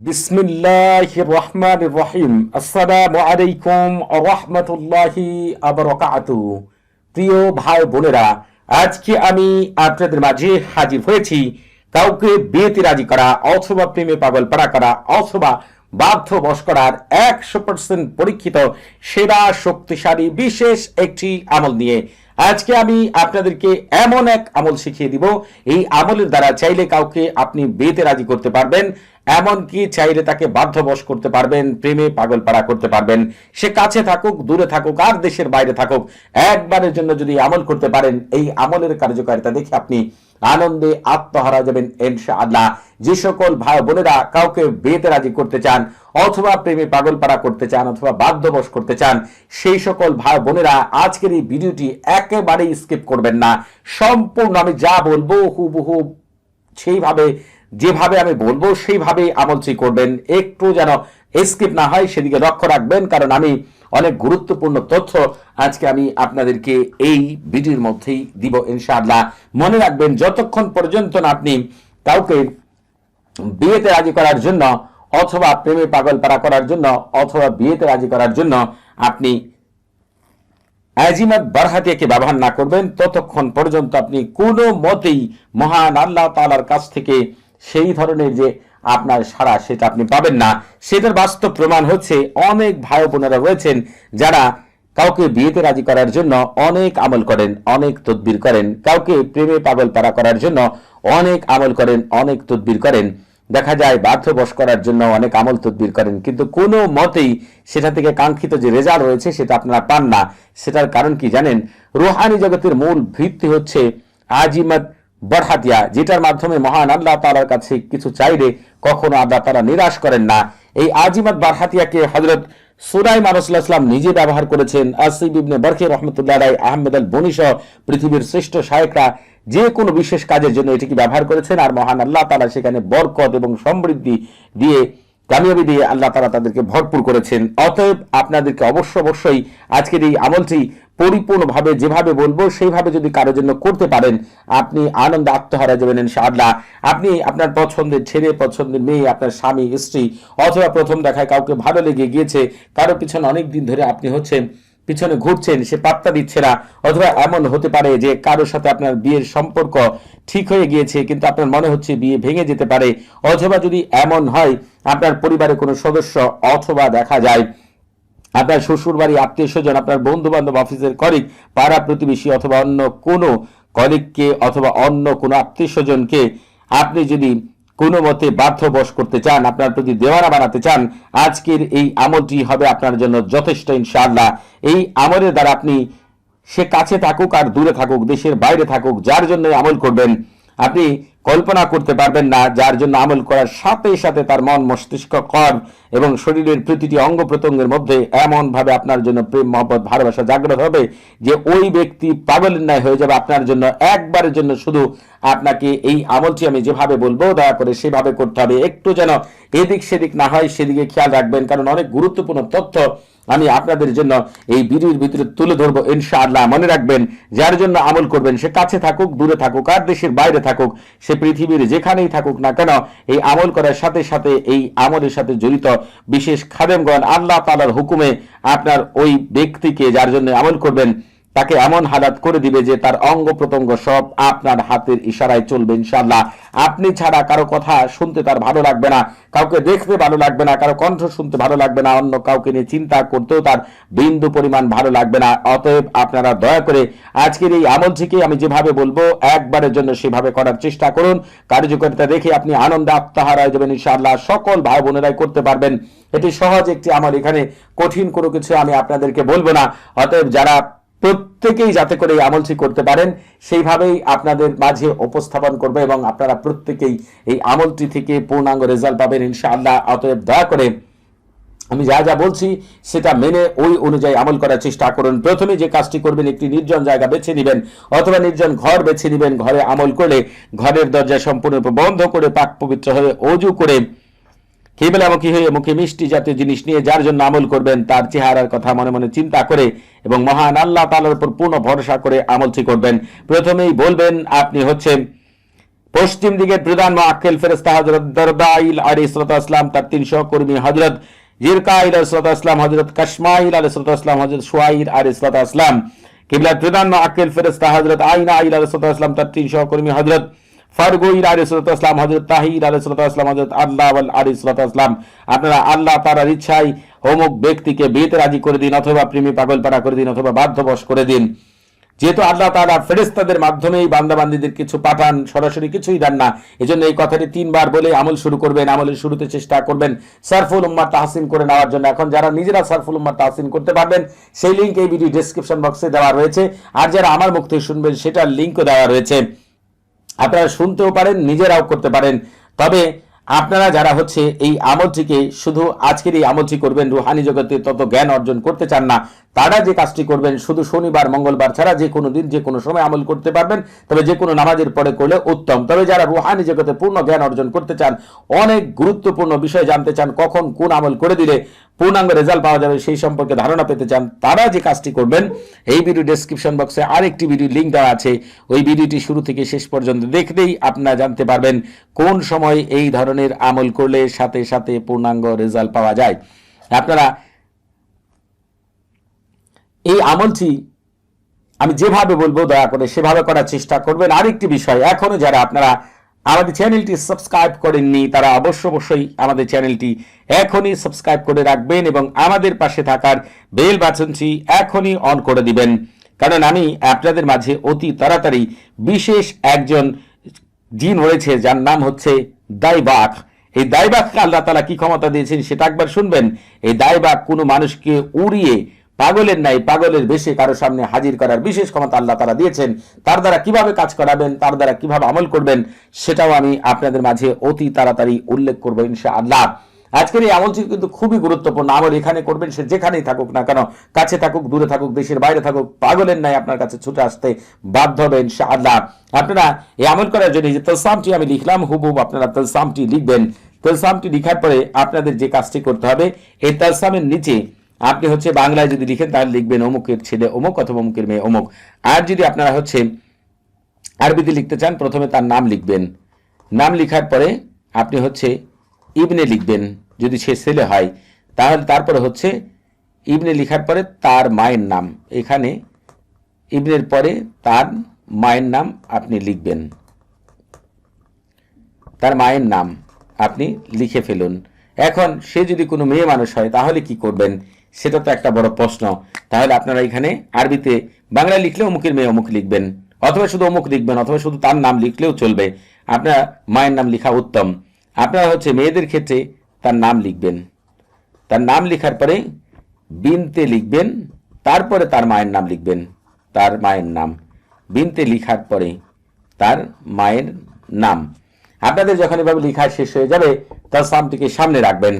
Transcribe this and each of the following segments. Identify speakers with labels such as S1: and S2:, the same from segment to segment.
S1: বিসমিল্লাহ রহমান রহিম। আসসালামু আলাইকুম রহমতুল্লাহি আবরকাতু প্রিয় ভাই বোনেরা, আজকে আমি আপনাদের মাঝে হাজির হয়েছি কাউকে বিয়েতে রাজি করা অথবা প্রেমে পাগল পাড়া করা অথবা বাধ্য বশ করার একশো পার্সেন্ট পরীক্ষিত সেরা শক্তিশালী, বিশেষ একটি আমল নিয়ে। আজকে আমি আপনাদেরকে এমন এক আমল শিখিয়ে দিব। এই আমলের দ্বারা চাইলে কাউকে আপনি বিয়েতে রাজি করতে পারবেন, এমনকি চাইলে তাকে বাধ্যবশ করতে পারবেন, প্রেমে পাগল পাড়া করতে পারবেন। সে কাছে থাকুক, দূরে থাকুক, আর দেশের বাইরে থাকুক, একবারের জন্য যদি আমল করতে পারেন, এই আমলের কার্যকারিতা দেখে আপনি আনন্দে আত্মহারা যাবেন ইনশা আল্লাহ যে সকল ভাই বোনেরা কাউকে বিয়েতে রাজি করতে চান, অথবা প্রেমে পাগল পাড়া করতে চান, অথবা বাধ্যবশ করতে চান, সেই সকল ভাই বোনেরা আজকের এই ভিডিওটি একেবারেই স্কিপ করবেন না। সম্পূর্ণ আমি যা বলব, হুবহু সেইভাবে, যেভাবে আমি বলব সেইভাবে আমলটি করবেন। একটু যেন স্কিপ না হয়, সেদিকে লক্ষ্য রাখবেন, কারণ আমি অনেক গুরুত্বপূর্ণ তথ্য আজকে আমি আপনাদেরকে এই ভিডিওর মধ্যেই দিব ইনশাআল্লাহ। মনে রাখবেন, যতক্ষণ পর্যন্ত না আপনি কাউকে বিয়েতে রাজি করার জন্য অথবা প্রেমে পাগল পাড়া করার জন্য অথবা বিয়েতে রাজি করার জন্য আপনি আজিমাত বারহাতিয়াকে ব্যবহার না করবেন, ততক্ষণ পর্যন্ত আপনি কোনো মতেই মহান আল্লাহ তালার কাছ থেকে সেই ধরনের যে আপনার সারা সেটা আপনি পাবেন না। সেটার বাস্তব প্রমাণ হচ্ছে অনেক ভাই বোনেরা রয়েছেন যারা কাউকে বিয়েতে রাজি করার জন্য অনেক আমল করেন, অনেক তদবির করেন। কাউকে প্রেমে পাগল পাড়া করার জন্য অনেক আমল করেন, অনেক তদবির করেন। দেখা যায় বাধ্য বাধ্যবশ করার জন্য অনেক আমল তদবির করেন। কিন্তু কোনো মতেই সেটা থেকে কাঙ্ক্ষিত যে রেজাল্ট রয়েছে সেটা আপনারা পান না। সেটার কারণ কি জানেন? রোহানি জগতের মূল ভিত্তি হচ্ছে আজিমত বরহাতিয়া যেটার মাধ্যমে মহান আল্লাহ তালার কাছে কিছু চাইলে কখনো আল্লাহ তারা নিরাশ করেন না। এই আজিমাত বারহাতিয়াকে হজরত সুরাই মানসুল্লাহাম নিজে ব্যবহার করেছেন। আসিফ ইবনে বরখে রহমতুল্লাহ রায় আহমেদ আল বনিশ পৃথিবীর শ্রেষ্ঠ শায়করা যে কোনো বিশেষ কাজের জন্য এটিকে ব্যবহার করেছেন। আর মহান আল্লাহ তালা সেখানে বরকত এবং সমৃদ্ধি দিয়ে কামিয়াবি দিয়ে আল্লাহ তারা তাদেরকে ভরপুর করেছেন। অতএব আপনাদেরকে অবশ্য অবশ্যই আজকের এই আমলটি পরিপূর্ণভাবে যেভাবে বলব, সেইভাবে যদি কারোর জন্য করতে পারেন, আপনি আনন্দ আত্মহারা যাবেন ইনশাআল্লাহ। আপনি আপনার পছন্দের ছেলে, পছন্দের মেয়ে, আপনার স্বামী, স্ত্রী, অথবা প্রথম দেখায় কাউকে ভালো লেগে গিয়েছে, কারও পিছনে অনেক দিন ধরে আপনি হচ্ছেন পিছনে ঘুরছেন, সে পাত্তা দিচ্ছে না। অথবা এমন হতে পারে যে কারোর সাথে আপনার বিয়ের সম্পর্ক ঠিক হয়ে গিয়েছে, কিন্তু আপনার মনে হচ্ছে বিয়ে ভেঙে যেতে পারে। অথবা যদি এমন হয়, আপনার পরিবারের কোনো সদস্য অথবা দেখা যায়, আপনার শ্বশুর বাড়ি আত্মীয় স্বজন, আপনার বন্ধু বান্ধব অফিসের কলিগ পাড়া প্রতিবেশী অথবা অন্য কোনো কলিগকে অথবা অন্য কোনো আত্মীয় স্বজনকে আপনি যদি কোনো মতে বাধ্যবশ করতে চান, আপনার প্রতি দেওয়ানা বানাতে চান, আজকের এই আমলটি হবে আপনার জন্য যথেষ্ট ইনশাআল্লাহ। এই আমলের দ্বারা আপনি সে কাছে থাকুক আর দূরে থাকুক, দেশের বাইরে থাকুক, যার জন্য আমল করবেন। আপনি কল্পনা করতে পারবেন না, যার জন্য আমল করার সাথে সাথে তার মন মস্তিষ্ক কর এবং শরীরের প্রতিটি অঙ্গ প্রত্যঙ্গের মধ্যে এমন ভাবে আপনার জন্য প্রেম, মহব্বত, ভালোবাসা জাগ্রত হবে যে ওই ব্যক্তি পাগলের ন্যায় হয়ে যাবে আপনার জন্য, একবারের জন্য শুধু আপনাকে এই আমলটি আমি যেভাবে বলব, দয়া করে সেভাবে করতে হবে। একটু যেন এদিক সেদিক না হয়, সেদিকে খেয়াল রাখবেন, কারণ অনেক গুরুত্বপূর্ণ তথ্য আমি আপনাদের জন্য এই ভিডিওর ভিতরে তুলে ধরবো ইনশাআল্লাহ। মনে রাখবেন, যার জন্য আমল করবেন সে কাছে থাকুক, দূরে থাকুক, আর দেশের বাইরে থাকুক, সে পৃথিবীর যেখানেই থাকুক না কেন, এই আমল করার সাথে সাথে এই আমলের সাথে জড়িত বিশেষ খাদেমগণ আল্লাহ তালার হুকুমে আপনার ওই ব্যক্তিকে যার জন্য আমল করবেন তাকে এমন হালাত করে দিবে যে তার অঙ্গ প্রত্যঙ্গ সব আপনার হাতের ইশারায় চলবে ইনশাল্লাহ আপনি ছাড়া কারও কথা শুনতে তার ভালো লাগবে না, কাউকে দেখতে ভালো লাগবে না, কারও কণ্ঠ শুনতে ভালো লাগবে না, অন্য কাউকে নিয়ে চিন্তা করতেও তার বিন্দু পরিমাণ ভালো লাগবে না। অতএব আপনারা দয়া করে আজকের এই আমলটিকে আমি যেভাবে বলব, একবারের জন্য সেভাবে করার চেষ্টা করুন। কার্যকারিতা দেখে আপনি আনন্দে আত্মহারায় যাবেন, ইনশাআল্লাহ। সকল ভাই বোনেরাই করতে পারবেন। এটি সহজ একটি আমার এখানে কঠিন কোনো কিছু আমি আপনাদেরকে বলব না। অতএব যারা প্রত্যেকেই যাতে করে এই আমলটি করতে পারেন, সেইভাবেই আপনাদের মাঝে উপস্থাপন করবে এবং আপনারা প্রত্যেকেই এই আমলটি থেকে পূর্ণাঙ্গ রেজাল্ট পাবেন, ইনশাআল্লাহ। অতএব দয়া করে আমি যা যা বলছি সেটা মেনে ওই অনুযায়ী আমল করার চেষ্টা করুন। প্রথমে যে কাজটি করবেন, একটি নির্জন জায়গা বেছে নেবেন অথবা নির্জন ঘর বেছে নেবেন ঘরে আমল করলে ঘরের দরজা সম্পূর্ণরূপে বন্ধ করে, পাক পবিত্র হয়ে অজু করে কেবলামুখী হয়ে মুখে মিষ্টি জাতীয় জিনিস নিয়ে যার জন্য আমল করবেন, তার চেহারার কথা মনে মনে চিন্তা করে এবং মহান আল্লাহ তালার উপর পূর্ণ ভরসা করে আমলটি করবেন। প্রথমেই বলবেন, আপনি হচ্ছে পশ্চিম দিকের প্রধান মোয়াক্কেল ফেরেস্তা হজরত দরদাইল আলী আসলাম তার তিন সহকর্মী হজরত জিরকাইল ইসরত আসলাম হজরত কাশমাইল আলী ইসলাম হজরত সোয়াইল আলী আসলাম কিবলার প্রধান মোয়াক্কেল ফেরেস্তা হজরত আইনা আইল আলী ইসলাম তার তিন সহকর্মী হজরত আলী হজরত তাহির আলী হজরত আল্লাহ আলী আপনারা আল্লাহ তারার ইচ্ছায় অমুক ব্যক্তিকে বিয়েতে রাজি করে দিন, অথবা প্রেমী পাগলপাড়া করে দিন, অথবা বাধ্যবশ করে দিন। যেহেতু আল্লাহ তালা ফেরেস্তাদের বান্দাবান্দিদের কিছু পাঠান, সরাসরি কিছুই দেন না। এই জন্য এই কথাটি তিনবার বলে আমল শুরু করবেন, আমলের শুরুতে চেষ্টা করবেন, সারফুল উম্মার তাহসিন করে নেওয়ার জন্য। এখন যারা নিজেরা সারফুল উম্মার তাহসিন করতে পারবেন, সেই লিঙ্ক এই ভিডিও ডিসক্রিপশন বক্সে দেওয়া রয়েছে। আর যারা আমার মুখ থেকে শুনবেন, সেটার লিঙ্কও দেওয়া রয়েছে। আপনারা শুনতেও পারেন, নিজেরাও করতে পারেন। তবে আপনারা যারা হচ্ছে এই আমলটিকে, শুধু আজকের এই আমলটি করবেন, রুহানি জগতে তত জ্ঞান অর্জন করতে চান না, তারা যে কাজটি করবেন, শুধু শনিবার, মঙ্গলবার ছাড়া যে কোনো দিন, যে কোনো সময় আমল করতে পারবেন, তবে যে কোনো নামাজের পরে করলে উত্তম। তবে যারা রুহানি জগতে পূর্ণ জ্ঞান অর্জন করতে চান, অনেক গুরুত্বপূর্ণ বিষয় জানতে চান, কখন কোন আমল করে দিলে পূর্ণাঙ্গ রেজাল্ট পাওয়া যাবে সেই সম্পর্কে ধারণা পেতে চান, তারা যে কাজটি করবেন, এই ভিডিও ডেসক্রিপশন বক্সে আরেকটি ভিডিও লিঙ্ক দেওয়া আছে। ওই ভিডিওটি শুরু থেকে শেষ পর্যন্ত দেখলেই আপনারা জানতে পারবেন কোন সময় এই ধরনের আমল করলে সাথে সাথে পূর্ণাঙ্গ রেজাল্ট পাওয়া যায়। আপনারা এই আমলটি আমি যেভাবে বলব, দয়া করে সেভাবে করার চেষ্টা করবেন। আরেকটি বিষয়, এখনও যারা আপনারা আমাদের চ্যানেলটি সাবস্ক্রাইব করেননি, তারা অবশ্য অবশ্যই আমাদের চ্যানেলটি এখনই সাবস্ক্রাইব করে রাখবেন এবং আমাদের পাশে থাকার বেল বাটনটি এখনই অন করে দিবেন। কারণ আমি আপনাদের মাঝে অতি তাড়াতাড়ি বিশেষ একজন জিন হয়েছে যার নাম হচ্ছে দাইবাক। এই দাইবাককে আল্লাহ তালা কি ক্ষমতা দিয়েছেন সেটা একবার শুনবেন। এই দাইবাক কোনো মানুষকে উড়িয়ে পাগলের নাই পাগলের বেশে কারও সামনে হাজির করার বিশেষ ক্ষমতা আল্লাহ তারা দিয়েছেন। তার দ্বারা কীভাবে কাজ করাবেন, তার দ্বারা কীভাবে আমল করবেন, সেটাও আমি আপনাদের মাঝে অতি তাড়াতাড়ি উল্লেখ করব ইনশা আল্লাহ আজকের এই আমলটি কিন্তু খুবই গুরুত্বপূর্ণ। আমল এখানে করবেন সে যেখানেই থাকুক না কেন, কাছে থাকুক, দূরে থাকুক, দেশের বাইরে থাকুক, পাগলের নাই আপনার কাছে ছুটে আসতে বাধ্য হবে ইনশা আল্লাহ আপনারা এই আমল করার জন্য যে তলসামটি আমি লিখলাম হুবুব আপনারা তলসামটি লিখবেন। তলসামটি লিখার পরে আপনাদের যে কাজটি করতে হবে, এই তলসামের নিচে আপনি হচ্ছে বাংলায় যদি লিখেন, তাহলে লিখবেন অমুকের ছেলে অমুক অথবা অমুকের মেয়ে অমুক। আর যদি আপনারা হচ্ছে আরবিতে লিখতে চান, প্রথমে তার নাম লিখবেন। নাম লিখার পরে আপনি হচ্ছে ইবনে লিখবেন, যদি সে ছেলে হয়। তাহলে তারপরে হচ্ছে ইবনে লিখার পরে তার মায়ের নাম। এখানে ইবনের পরে তার মায়ের নাম আপনি লিখবেন। তার মায়ের নাম আপনি লিখে ফেলুন। এখন সে যদি কোনো মেয়ে মানুষ হয়, তাহলে কি করবেন? সেটা তো একটা বড় প্রশ্ন। তাহলে আপনারা এখানে আরবিতে বাংলায় লিখলে অমুকের মেয়ে অমুক লিখবেন, অথবা শুধু অমুক লিখবেন, অথবা শুধু তার নাম লিখলেও চলবে। আপনার মায়ের নাম লেখা উত্তম। আপনারা হচ্ছে মেয়েদের ক্ষেত্রে তার নাম লিখবেন। তার নাম লেখার পরে বিনতে লিখবেন, তারপরে তার মায়ের নাম লিখবেন। তার মায়ের নাম। বিনতে লিখার পরে তার মায়ের নাম। আপনাদের যখন এভাবে লেখা শেষ হয়ে যাবে তার সামটিকে সামনে রাখবেন।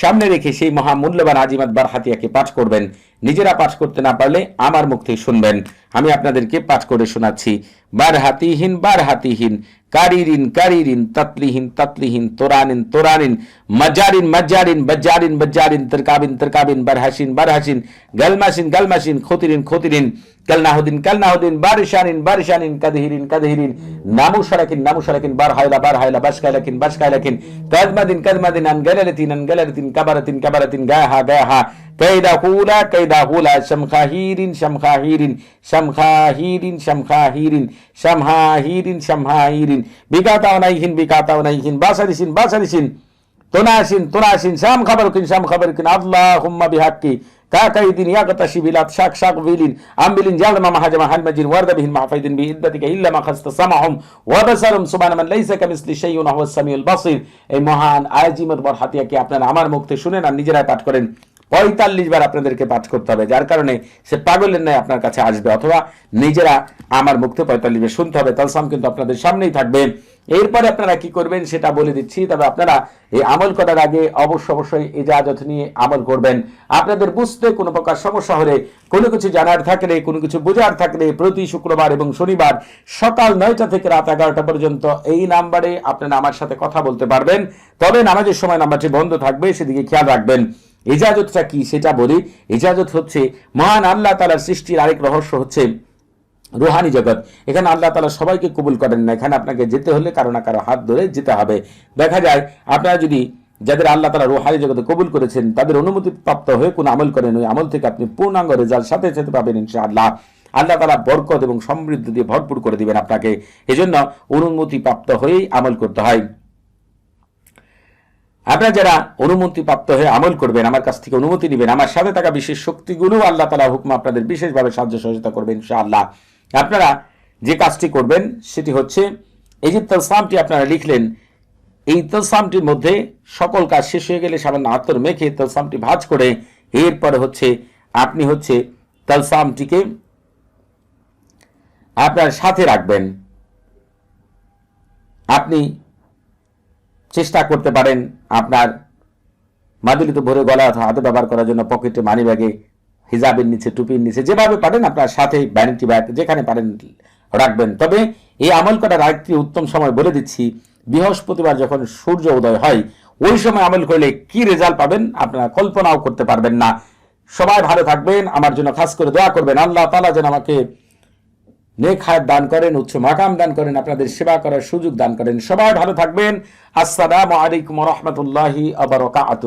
S1: সামনে রেখে সেই মহামূল্যবান আজিমাত বার হাতিয়াকে পাঠ করবেন। নিজেরা পাঠ করতে না পারলে আমার মুখ থেকে শুনবেন। আমি আপনাদেরকে পাঠ করে শোনাচ্ছি বার হাতিহীন বার হাতিহীন কারিরিন কারিরিন, ততলিহীন ততলিহীন, তোরানিন তোরানিন, মজারিন মজারিন বজ্জারিন বজ্জারিন তরকাবিন তরকাবিন, বারহাসিন বারহাসিন, গলমাসিন গলমাসিন, খতিরিন খতিরিন, কালনাহুদ্দিন কালনাহুদ্দিন, বারিশানিন বারিশানিন, কাদহিরিন কাদহিরিন, নামুশারাকিন নামুশারাকিন বার হায়লা বার হায়লা বাসকাইলাকিন বাসকাইলাকিন, কাদমাদিন কাদমাদিন, আন গালালাতিন আন গালালাতিন, কাবারাতিন কাবারাতিন, গাহা গাহা كيدا هولا كيدا هولا شمخاهير شمخاهير شمخاهير شمخاهير شمخاهير شمخاهير بكاتا ونايهن بكاتا ونايهن باسرسين باسرسين تناسين تناسين شام خبركن شام خبركن اللهم بحقي كاكايدين يغتشي بلاد شاك شاك فيلين أمبلين جالما مهاجما حلمجين ورد بهن معفيدين بإدتك إلا ما خست سمعهم وبصرهم سبحان من ليس كمثل شيء وهو السميع البصير এই মহান আয়াজিমের বরহাতিয়াকে আপনারা আমার মুখতে শুনেন আর নিজেরাই পাঠ করেন পঁয়তাল্লিশ বার আপনাদেরকে পাঠ করতে হবে, যার কারণে সে পাগলের ন্যায় আপনার কাছে আসবে, অথবা নিজেরা আমার মুক্ত পঁয়তাল্লিশ বার শুনতে হবে, তালসাম কিন্তু আপনাদের সামনেই থাকবে। এরপরে আপনারা কি করবেন সেটা বলে দিচ্ছি, তবে আপনারা এই আমল করার আগে অবশ্য অবশ্যই ইজাজত নিয়ে আমল করবেন। আপনাদের বুঝতে কোনো প্রকার সমস্যা হলে কোনো কিছু জানার থাকলে, কোনো কিছু বোঝার থাকলে প্রতি শুক্রবার এবং শনিবার সকাল নয়টা থেকে রাত এগারোটা পর্যন্ত এই নাম্বারে আপনারা আমার সাথে কথা বলতে পারবেন। তবে নামাজের সময় নাম্বারটি বন্ধ থাকবে, সেদিকে খেয়াল রাখবেন। ইজাজতটা কি সেটা বলি। ইজাজত হচ্ছে মহান আল্লাহ তালার সৃষ্টির আরেক রহস্য হচ্ছে রুহানি জগৎ। এখানে আল্লাহ তালা সবাইকে কবুল করেন না। এখানে আপনাকে যেতে হলে কারও না কারও হাত ধরে যেতে হবে। দেখা যায়, আপনারা যদি যাদের আল্লাহ তালা রুহানি জগতে কবুল করেছেন, তাদের অনুমতি প্রাপ্ত হয়ে কোনো আমল করেন, ওই আমল থেকে আপনি পূর্ণাঙ্গ রেজাল্ট সাথে সাথে পাবেন ইনশাআল্লাহ। আল্লাহ তালা বরকত এবং সমৃদ্ধ দিয়ে ভরপুর করে দিবেন আপনাকে। এজন্য অনুমতি প্রাপ্ত হয়েই আমল করতে হয়। আপনারা যারা অনুমতি প্রাপ্ত হয়ে আমল করবেন, আমার কাছ থেকে অনুমতি নেবেন, আমার সাথে থাকা বিশেষ শক্তিগুলো আল্লাহ তালা হুকম আপনাদের বিশেষভাবে সাহায্য সহযোগিতা করবেন ইনশাআল্লাহ। আপনারা যে কাজটি করবেন, সেটি হচ্ছে এই যে তলসামটি আপনারা লিখলেন, এই তলসামটির মধ্যে সকল কাজ শেষ হয়ে গেলে সামান্য আতর মেখে তলসামটি ভাজ করে, এরপরে হচ্ছে আপনি হচ্ছে তলসামটিকে আপনার সাথে রাখবেন। আপনি চেষ্টা করতে পারেন আপনার মাদুলিতে ভরে গলা অথবা হাতে ব্যবহার করার জন্য পকেটে মানি ব্যাগে হিজাবের নিচে, টুপির নিচে, যেভাবে পারেন আপনার সাথে ভ্যানিটি ব্যাগ যেখানে পারেন রাখবেন। তবে এই আমল করার আরেকটি উত্তম সময় বলে দিচ্ছি, বৃহস্পতিবার যখন সূর্য উদয় হয়, ওই সময় আমল করলে কি রেজাল্ট পাবেন আপনারা কল্পনাও করতে পারবেন না। সবাই ভালো থাকবেন, আমার জন্য খাস করে দোয়া করবেন। আল্লাহ তালা যেন আমাকে নেক হায়াত দান করেন, উচ্চ মাকাম দান করেন, আপনাদের সেবা করার সুযোগ দান করেন। সবাই ভালো থাকবেন। আসসালামু আলাইকুম রহমতুল্লাহি আবরকাত